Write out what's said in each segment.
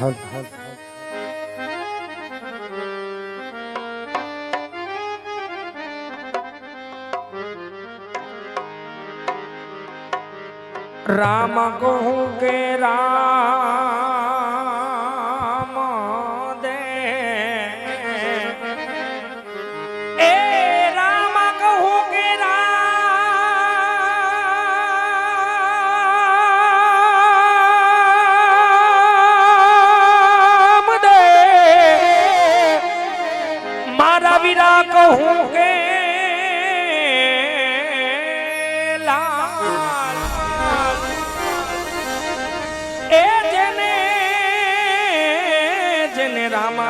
હગ રામ કહું કે રામ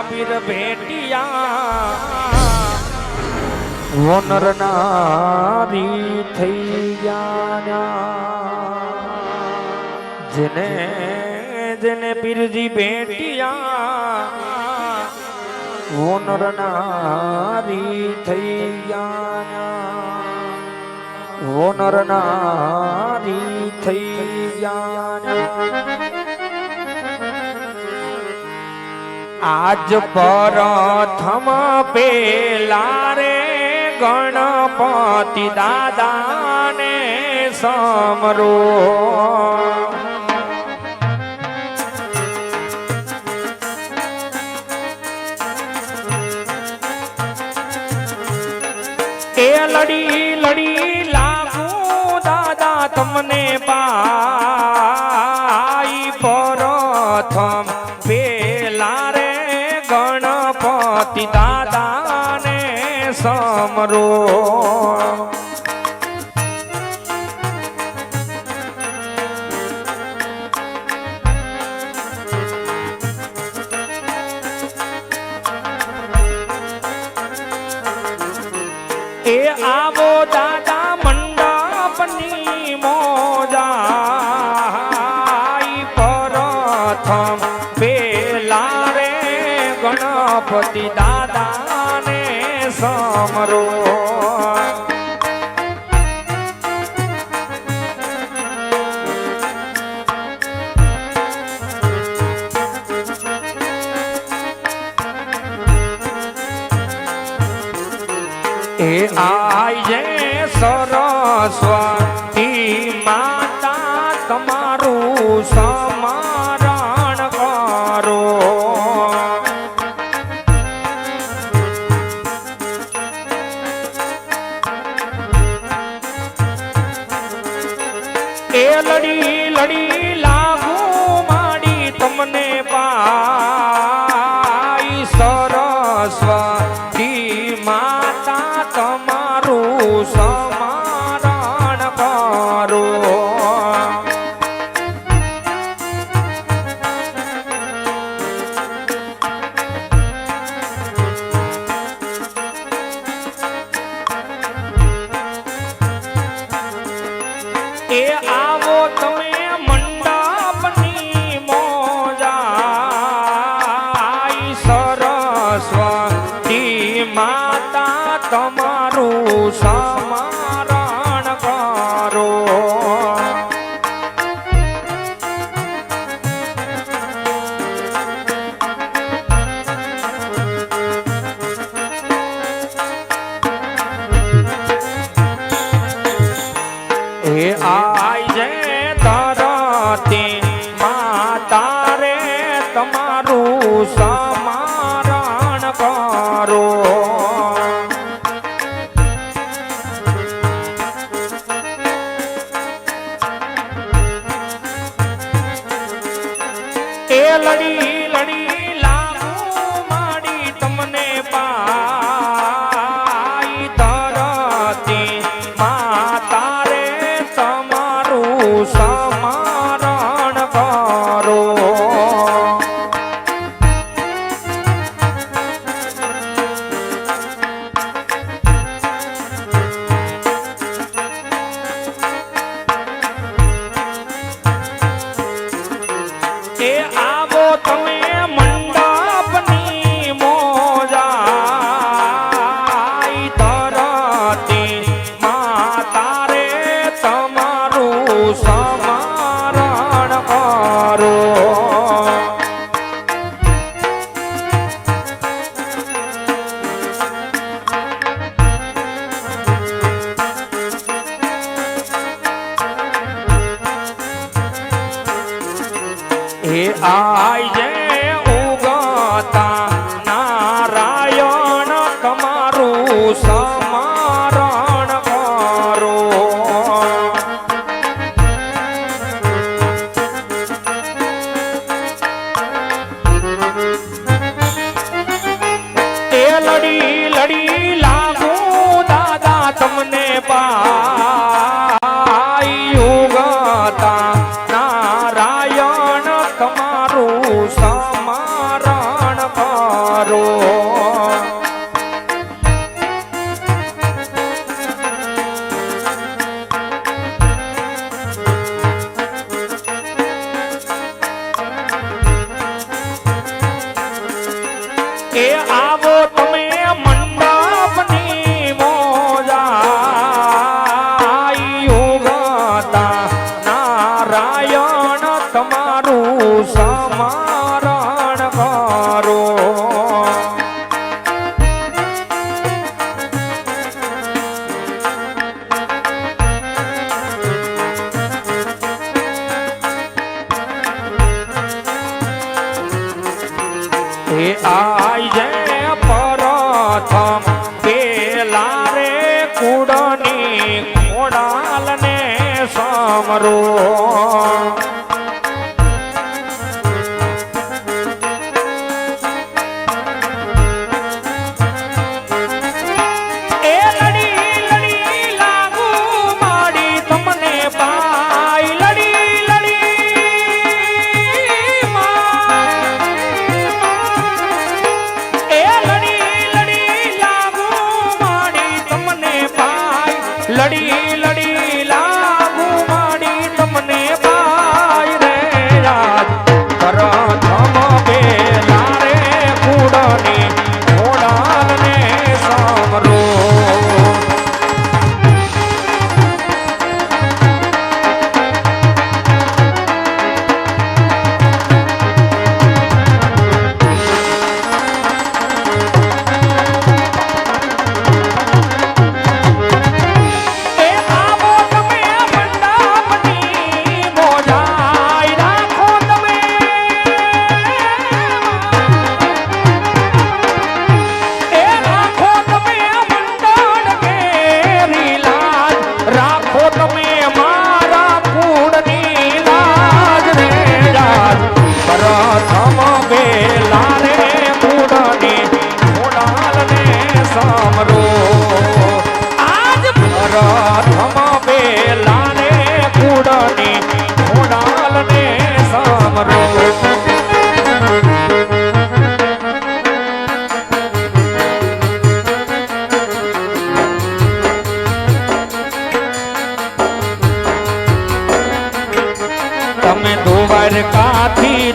બીર ભેટિયા. વનર નારી થઈ ગયા જેને જેને પીરજી ભેટિયા. વનર નારી થઈ ગયા વનર થઈ ગયા આજ પ્રથમ પેલા રે ગણપતિ દાદાને સમરો. એ લડી લડી લાગુ દાદા તમને પા படி નું સમારણ કરો આજે પ્રથમ પેલા રે કુડની કોડાલ ને સમરો.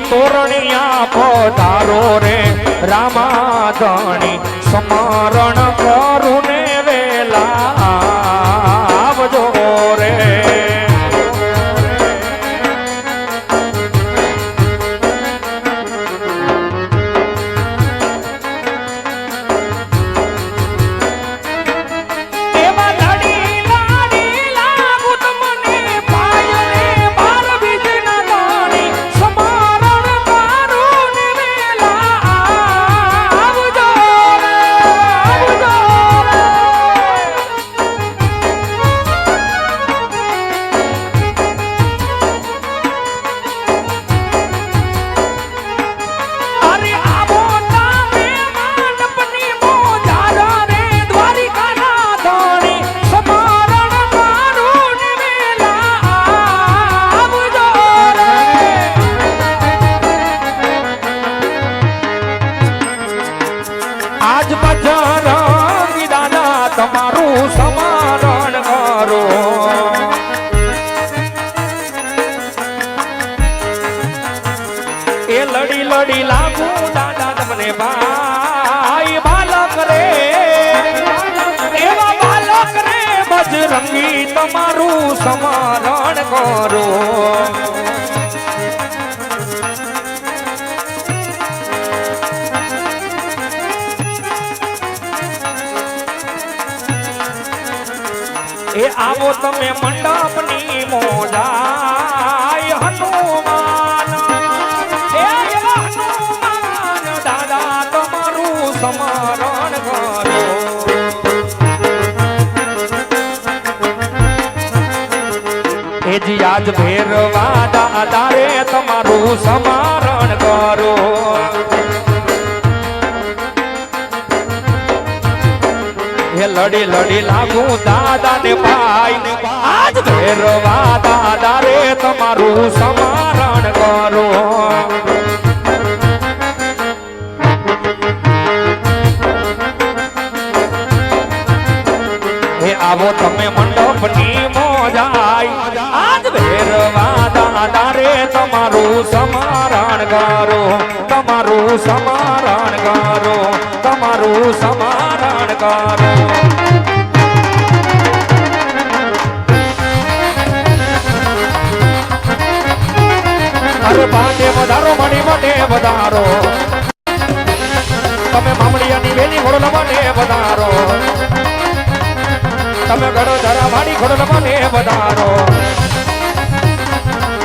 તોરણિયા પોતારો રે રામાધણી. સમારણ કરો. એ લડી લડી લાગુ દાદા તમને ભાઈ, બાલક રે. એવા બાલક રે, બજરંગી તમારું સમારણ કરો. એ આવો તમે મંડપની મોઢાય હનુમાન. એ હનુમાન, દાદા તમારું સમરણ કરો. એ જી આજ ભેરવા દાદા રે તમારું સમાર લડી લડી લાગુ દાદા ને ભાઈ. ને આજ ભેરવા દાદારે તમારું સમારણ કરો. આવો તમે મંડપની મોજાઈ વધારો મણી માટે વધારો. તમે મામડિયાની વેલી ઘોડલ માટે વધારો. તમે ઘડો ધરા વાડી ઘોડલ માટે વધારો.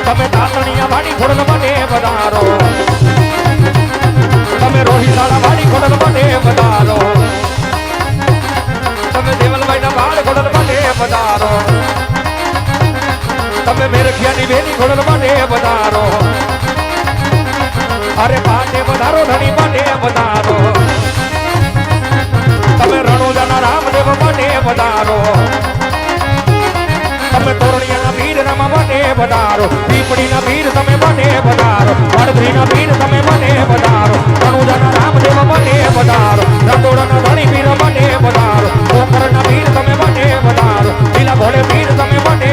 તમે તાતણિયા વાડી ઘોડલ માટે વધારો. તમે રોહિલાળા વાડી ઘોડલ માટે વધારો. તમે દેવલભાઈના બાળ ખોડલ મને વધારો. તમે મેરખિયાની વેલી ઘોડલ માટે વધારો. અરે પાટે વધારો ધણી માટે વધારો. તમે રણોજાના રામદેવ માટે વધારો. તમે તોરણિયાના ભીડ રમા માટે વધારો. પીપળીના ભીડ તમે બને વધારો. અડધરીના ભીડ તમે બને વધારો. રણોજાના રામદેવ બને વધારો. રંડોળાના ધણી ભીડ બને વધારો. પોખરના ભીડ તમે બને વધારો. લીલા ભોળે ભીડ તમે બને